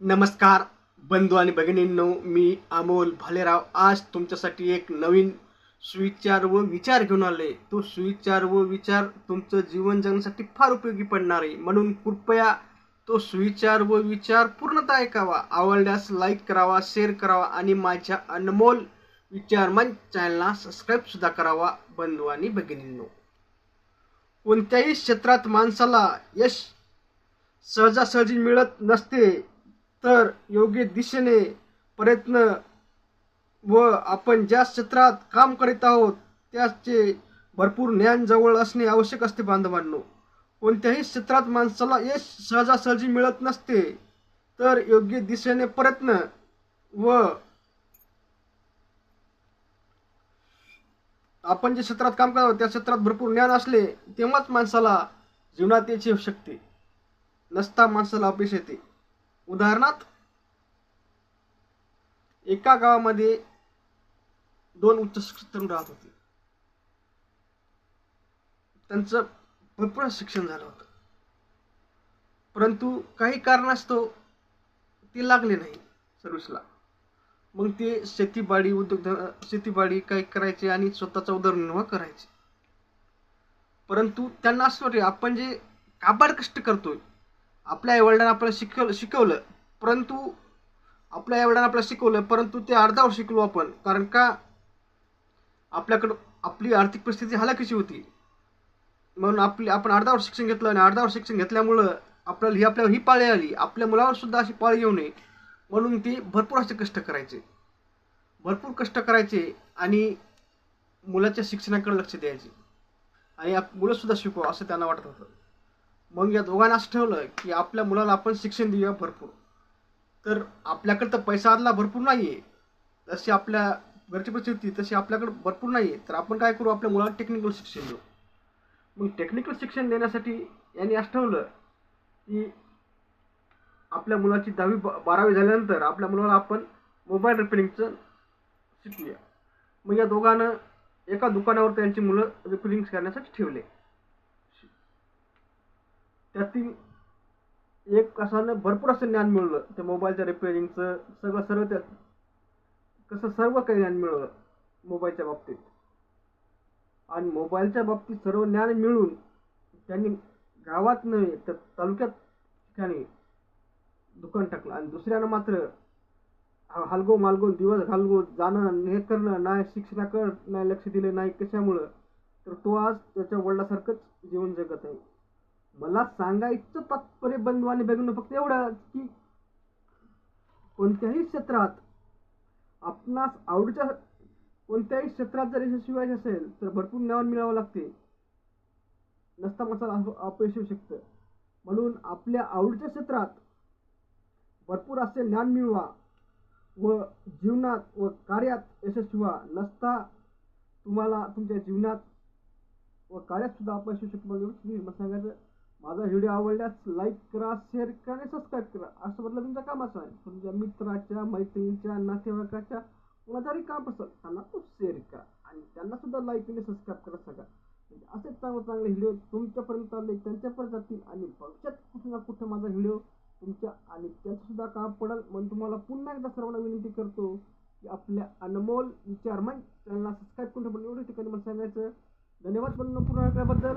नमस्कार बंधू आणि भगिनींनो मी अमोल भालेराव. आज तुमच्यासाठी एक नवीन सुविचार व विचार घेऊन आले तो सुविचार व विचार तुमचं जीवन जगण्यासाठी फार उपयोगी पडणार आहे. म्हणून कृपया तो सुविचार व विचार पूर्णतः ऐकावा. आवडल्यास लाईक करावा शेअर करावा आणि माझ्या अनमोल विचार मंच चॅनलला सबस्क्राईब सुद्धा करावा बंधू आणि भगिनींनो. कोणत्याही क्षेत्रात माणसाला यश सहजासहजी मिळत नसते. तर योग्य दिशेने प्रयत्न व आपण ज्या क्षेत्रात काम करीत आहोत त्याचे भरपूर ज्ञान जवळ असणे आवश्यक असते बांधवांनो. कोणत्याही क्षेत्रात माणसाला यश सहजासहजी मिळत नसते तर योग्य दिशेने प्रयत्न व आपण जे क्षेत्रात काम करतो त्या क्षेत्रात भरपूर ज्ञान असले तेव्हाच माणसाला जीवनात यश येऊ शकते. नसता माणसाला अपयश येते. उदाहरणार्थ एका गावामध्ये दोन उच्च शिक्षित तरुण राहत होते. त्यांचं भरपूर शिक्षण झालं होतं. परंतु काही कारणास्तव ते लागले नाही सर्व्हिसला मग ते शेतीबाडी उद्योग शेतीबाडी काही करायचे आणि स्वतःचा उदरनिर्वाह करायचे. परंतु त्यांना असं वाटते आपण जे काबाड कष्ट करतोय आपल्या आईवडिलांना आपल्याला शिकवलं शिकवलं परंतु आपल्या आईवडिलांना आपल्याला शिकवलं परंतु ते अर्धावर शिकलो आपण. कारण का? आपल्याकडं आपली आर्थिक परिस्थिती हलाखीची होती. म्हणून आपली आपण अर्धावर शिक्षण घेतलं आणि अर्धावर शिक्षण घेतल्यामुळं आपल्याला ही आपल्याला ही पाळी आली. आपल्या मुलावर सुद्धा अशी पाळी येऊ नये. म्हणून ते भरपूर असे कष्ट करायचे. भरपूर कष्ट करायचे आणि मुलाच्या शिक्षणाकडे लक्ष द्यायचे. आणि आप मुलंसुद्धा शिकवा असं त्यांना वाटत होतं. मग या दोघांना असं ठेवलं की आपल्या मुलाला आपण शिक्षण देऊया भरपूर. तर आपल्याकडं तर पैसा आदला भरपूर नाही आहे तशी आपल्या घरची परिस्थिती तशी आपल्याकडं भरपूर नाही आहे तर आपण काय करू? आपल्या मुलाला टेक्निकल शिक्षण देऊ. मग टेक्निकल शिक्षण देण्यासाठी यांनी असं ठेवलं की आपल्या मुलाची दहावी बारावी झाल्यानंतर आपल्या मुलाला आपण मोबाईल रिपेरिंगचं शिकूया मग या दोघांना एका दुकानावर त्यांची मुलं रिपेरिंग करण्यासाठी ठेवले. त्यातील एक असानं भरपूर असं ज्ञान मिळलं. त्या मोबाईलच्या रिपेरिंगचं सगळं सर्व त्या कसं सर्व काही ज्ञान मिळवलं मोबाईलच्या बाबतीत. आणि मोबाईलच्या बाबतीत सर्व ज्ञान मिळून त्यांनी गावात नव्हे तर तालुक्यात ठिकाणी दुकान टाकलं. आणि दुसऱ्यानं मात्र हलगो मालगो दिवस घालगो जाणं हे करणं नाही शिक्षणाकडं नाही लक्ष दिलं नाही कशामुळं तर तो आज त्याच्या वडिलासारखंच जीवन जगत आहे. मला सांगायचं तात्पर्य बंधू आणि बघणं फक्त एवढं की कोणत्याही क्षेत्रात आपणास आवडीच्या कोणत्याही क्षेत्रात जर यशस्वी व्हायचे असेल तर भरपूर ज्ञान मिळावं लागते. नसता मसाला अपयश येऊ शकतं. म्हणून आपल्या आवडीच्या क्षेत्रात भरपूर असे ज्ञान मिळवा व जीवनात व कार्यात यशस्वी व्हा. नसता तुम्हाला तुमच्या जीवनात व कार्यात सुद्धा अपयश येऊ शकतं. सांगायचं माझा व्हिडिओ आवडल्यास लाईक करा शेअर करा आणि सबस्क्राईब करा. असं म्हटलं तुमचं काम असं आहे. तुमच्या मित्राच्या मैत्रिणीच्या नातेवाईकाच्या कोणाचाही काम असेल त्यांना तो शेअर करा. आणि त्यांना सुद्धा लाईक आणि सबस्क्राईब करा सगळं म्हणजे असेच चांगले चांगले व्हिडिओ तुमच्यापर्यंत आले त्यांच्यापर्यंत जातील आणि भविष्यात कुठे ना कुठे माझा व्हिडिओ तुमच्या आणि त्यांचंसुद्धा काम पडेल म्हणून तुम्हाला पुन्हा एकदा सर्वांना विनंती करतो की आपल्या अनमोल विचार मन चॅनलला सबस्क्राईब करून एवढ्या ठिकाणी मला सांगायचं धन्यवाद पण पूर्ण ऐकल्याबद्दल